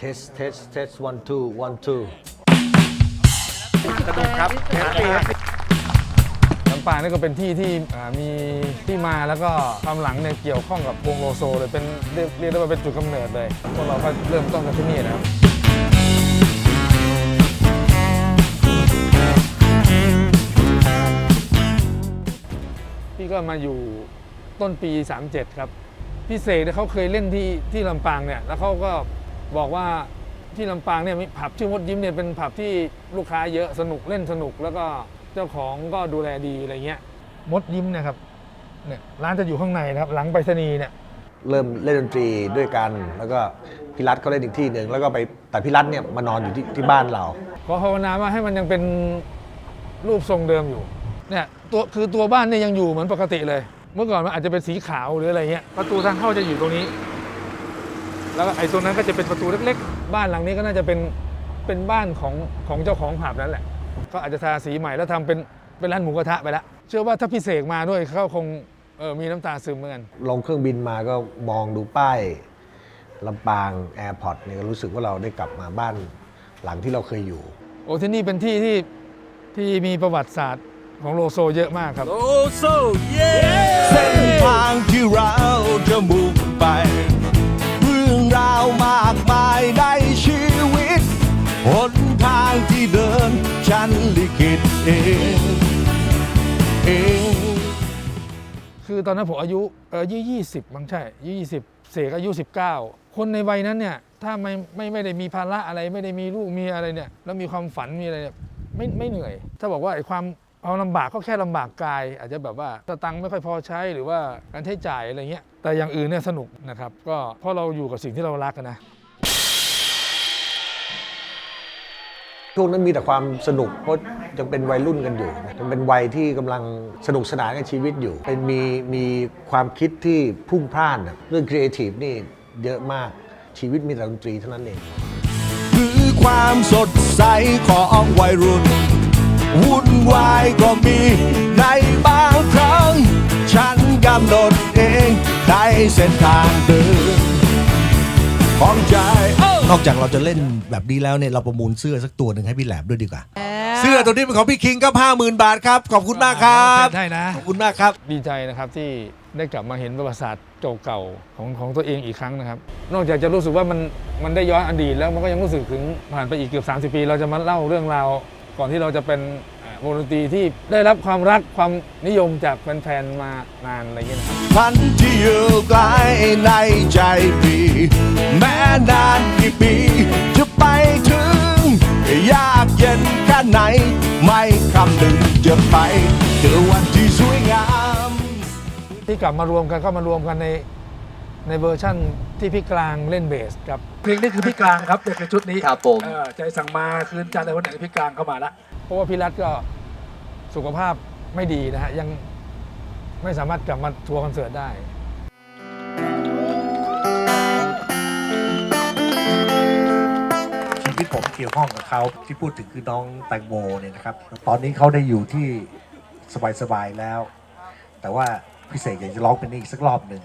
test test test one two one two สนุกครับแฮปปี้ครับลำปางนี่ก็เป็นที่ที่อ่ามีที่มาแล้วก็ความหลังเนี่ยเกี่ยวข้องกับวงโลโซเลยเป็นเรียกเรียกได้ว่าเป็นจุดกำเนิดเลยพวกเราก็เริ่มต้นกันที่นี่นะครับ พี่ก็มาอยู่ต้นปี 37 ครับ พี่เสกเนี่ยเขาเคยเล่นที่ที่ลำปางเนี่ย แล้วเขาก็ บอกว่าที่ลำปางเนี่ยมีผับชื่อมดยิ้มเนี่ยเป็นผับที่ลูกค้าเยอะสนุกเล่นสนุก แล้วก็เจ้าของก็ดูแลดีอะไรเงี้ยมดยิ้มเนะครับเนี่ยร้านจะอยู่ข้างในนะครับหลังไปรษณีย์เนี่ยเริ่มเล่นดนตรีด้วยกัน แล้วก็พี่รัฐเขาเล่นอีกที่หนึ่งแล้วก็ไปแต่พี่รัฐเนี่ยมานอนอยู่ที่ที่บ้านเราขอภาวนาว่าให้มันยังเป็นรูปทรงเดิมอยู่เนี่ยตัวคือตัวบ้านเนี่ยยังอยู่เหมือนปกติเลย เมื่อก่อนมันอาจจะเป็นสีขาวหรืออะไรเงี้ยประตูทางเข้าจะอยู่ตรงนี้ แล้วก็ไอ้ตรงนั้นก็จะเป็นประตูเล็กๆ บ้านหลังนี้ก็น่าจะเป็นเป็นบ้านของของเจ้าของผับนั่นแหละก็อาจจะทาสีใหม่แล้วทำเป็นเป็นร้านหมูกระทะไปแล้วเชื่อว่าถ้าพี่เสกมาด้วยเขาคงเออมีน้ำตาซึมเหมือนกันลงเครื่องบินมาก็มองดูป้ายลำปางแอร์พอร์ตเนี่ยก็รู้สึกว่าเราได้กลับมาบ้านหลังที่เราเคยอยู่ โอ้ที่นี่เป็นที่ที่ที่มีประวัติศาสตร์ของโลโซเยอะมากครับโอ้โซเย้เส้นทางที่เราจะมุ่งไปเรื่องราวมากมายในชีวิต หนทางที่เดินฉันลิขิตเองเองคือตอนนั้นผมอายุเอายุยี่สิบมั้งใช่ยุยี่สิบเสกอายุสิบเก้าคนในวัยนั้นเนี่ยถ้าไม่ไม่ไม่ได้มีภาระอะไร ไม่ได้มีลูกมีอะไรเนี่ยแล้วมีความฝันมีอะไรเนี่ยไม่ไม่เหนื่อย ถ้าบอกว่าไอ้ความ เอาลำบากก็แค่ลำบากกาย อาจจะแบบว่าสตังค์ไม่ค่อยพอใช้หรือว่าการใช้จ่ายอะไรเงี้ยแต่อย่างอื่นเนี่ยสนุกนะครับก็เพราะเราอยู่กับสิ่งที่เรารักอะนะ ช่วงนั้นมีแต่ความสนุกเพราะยังเป็นวัยรุ่นกันอยู่ยังเป็นวัยที่กำลังสนุกสนานกับชีวิตอยู่ เป็นมีมีความคิดที่พรุ่งพล่านอะเรื่องครีเอทีฟนี่เยอะมากชีวิตมีแต่ดนตรีเท่านั้นเองคือความสดใสของวัยรุ่น วุ่นวายก็มีในบางครั้ง ฉันกำหนดเองในเส้นทางเดินของใจนอกจากเราจะเล่นแบบนี้แล้วเนี่ยเราประมูลเสื้อสักตัวหนึ่งให้พี่แหลมด้วยดีกว่า เสื้อตัวนี้เป็นของพี่คิงครับ50,000บาทครับ ขอบคุณมากครับได้นะ ขอบคุณมากครับ ดีใจนะครับที่ได้กลับมาเห็นประวัติศาสตร์เก่าๆของของตัวเองอีกครั้งนะครับ นอกจากจะรู้สึกว่ามันมันได้ย้อนอดีตแล้วมันก็ยังรู้สึกถึงผ่านไปอีกเกือบ 30 ปี เราจะมาเล่าเรื่องราว ก่อนที่เราจะเป็นอ่าวงดนตรีที่ได้รับความรักความนิยมจากแฟนๆมานานอะไรอย่างเงี้ยนะครับพันที่อยู่ไกลในใจพี่แม้นานกี่ปี จะไปถึง ยากเย็นแค่ไหน ไม่คำหนึ่งจะไปเจอวันที่สวยงาม ที่กลับมารวมกันก็มารวมกันใน ในเวอร์ชั่นที่พี่กลางเล่นเบสครับเพลงนี้คือพี่กลางครับในชุดนี้ครับผมเออใจสั่งมาคืนจันทร์ในวันไหนพี่กลางเข้ามาละเพราะว่าพี่รัฐก็สุขภาพไม่ดีนะฮะยังไม่สามารถกลับมาทัวร์คอนเสิร์ตได้ ชีวิตผมเกี่ยวข้องกับเขาที่พูดถึงคือน้องแตงโมเนี่ยนะครับ ตอนนี้เขาได้อยู่ที่สบายๆแล้ว แต่ว่าพิเศษอยากจะร้องเป็นอีกสักรอบหนึ่ง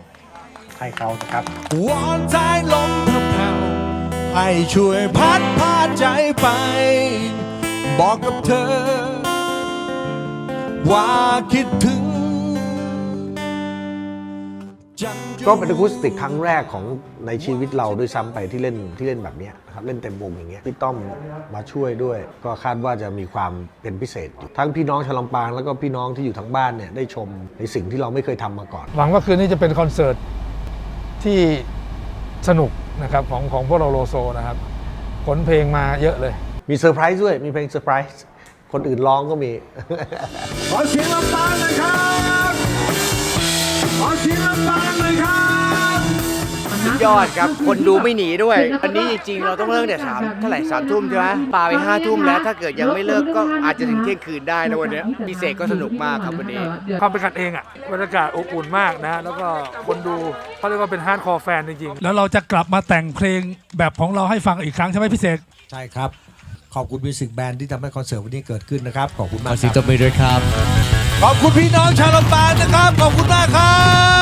ให้เขานะครับวอนใจลมแผ่วๆให้ช่วยพัดพาใจไป บอกกับเธอ ว่าคิดถึงจันทร์ก็เป็นอะคูสติกครั้งแรกของในชีวิตเราด้วยซ้ำไปที่เล่นที่เล่นแบบเนี้ยนะครับเล่นเต็มวงอย่างเงี้ยพี่ต้อมมาช่วยด้วย ก็คาดว่าจะมีความเป็นพิเศษอยู่ทั้งพี่น้องชาวลำปางแล้วก็พี่น้องที่อยู่ทั้งบ้านเนี่ยได้ชมในสิ่งที่เราไม่เคยทำมาก่อน หวังว่าคืนนี้จะเป็นคอนเสิร์ต ที่สนุกนะครับของของพวกเราโลโซนะครับขนเพลงมาเยอะเลย มีเซอร์ไพรส์ด้วย มีเพลงเซอร์ไพรส์ คนอื่นร้องก็มี ขอเสียงลำปางหน่อ ยอดครับ คนดูไม่หนีด้วย อันนี้จริงๆเราต้องเลิกแต่สามเท่าไหร่สามทุ่มใช่ไหมปาไปห้าทุ่มแล้ว ถ้าเกิดยังไม่เลิกก็อาจจะถึงเที่ยงคืนได้นะวันเนี้ยพิเศษก็สนุกมากครับวันนี้ ความเป็นกันเองอะบรรยากาศอบอุ่นมากนะ แล้วก็คนดูเขาเรียกว่าเป็นฮาร์ดคอร์แฟนจริงๆ แล้วเราจะกลับมาแต่งเพลงแบบของเราให้ฟังอีกครั้งใช่ไหมพี่เสกใช่ครับ ขอบคุณมิวสิกแบนด์ที่ทำให้คอนเสิร์ตวันนี้เกิดขึ้นนะครับ ขอบคุณขมาอกคเสียงตรับ บมือด้วยครับ ขอบคุณพี่น้องชาวลำปางนะครับ ขอบคุณมากครับ